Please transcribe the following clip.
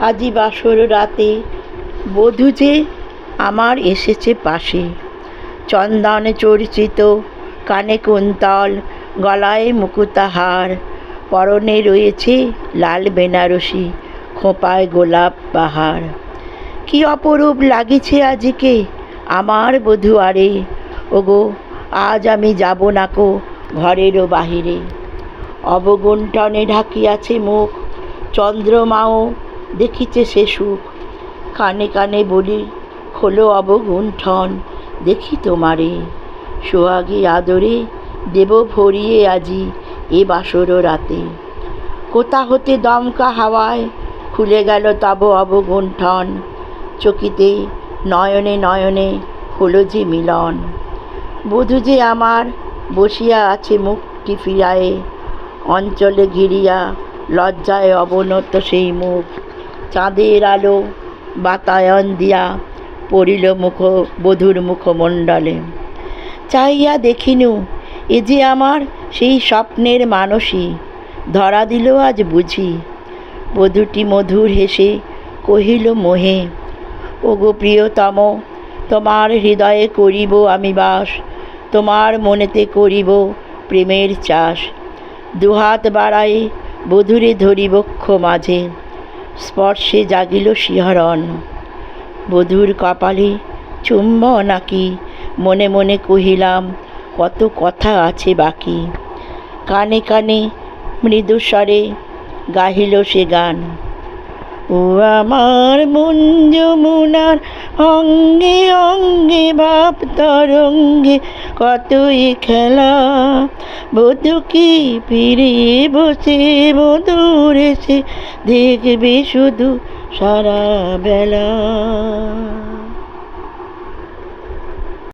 আজি বাসর রাতে বধূ যে আমার এসেছে পাশে। চন্দনে চর্চিত, কানে কুন্তল, গলায় মুকুতাহার, পরনে রয়েছে লাল বেনারসি, খোঁপায় গোলাপ পাহাড়। কি অপরূপ লাগিছে আজিকে আমার বধূ আরে। ওগো, আজ আমি যাব নাকো ঘরেরও বাহিরে। অবগুণ্ঠনে ঢাকিয়াছে মুখ, চন্দ্রমাও দেখিছে সে সুখ। কানে কানে বলি, খোলো অবগুণ্ঠন দেখি তোমারে। সোহাগী আদরে দেব ভরিয়ে আজি এ বাসর রাতে। কোথা হতে দমকা হাওয়ায় খুলে গেল তব অবগুণ্ঠন চকিতে নয়নে নয়নে হলো যে মিলন। বধূ যে আমার বসিয়া আছে মুখটি ফিরায়ে, অঞ্চলে ঘিরিয়া লজ্জায় অবনত সেই মুখ। চাঁদের আলো বাতায়ন দিয়া পড়িল মুখ, বধূর মুখমণ্ডলে। চাইয়া দেখিনু, এ যে আমার সেই স্বপ্নের মানসী, ধরা দিল আজ বুঝি। বধূটি মধুর হেসে কহিল, মোহে, ওগো প্রিয়তম, তোমার হৃদয়ে করিব আমি বাস, তোমার মনেতে করিব প্রেমের চাষ। দুহাত বাড়াই বধূরে ধরি বক্ষ মাঝে। স্পর্শে জাগিল শিহরণ। বধূর কপালে চুম্ব নাকি? মনে মনে কহিলাম, কত কথা আছে বাকি। কানে কানে মৃদুস্বরে গাহিল সে গান। ও আমার মন যমুনার অঙ্গে অঙ্গে, ভাব তরঙ্গে কতই খেলা। বধূ কি ফিরে বসে মধুর এসে দেখবে শুধু সারা বেলা।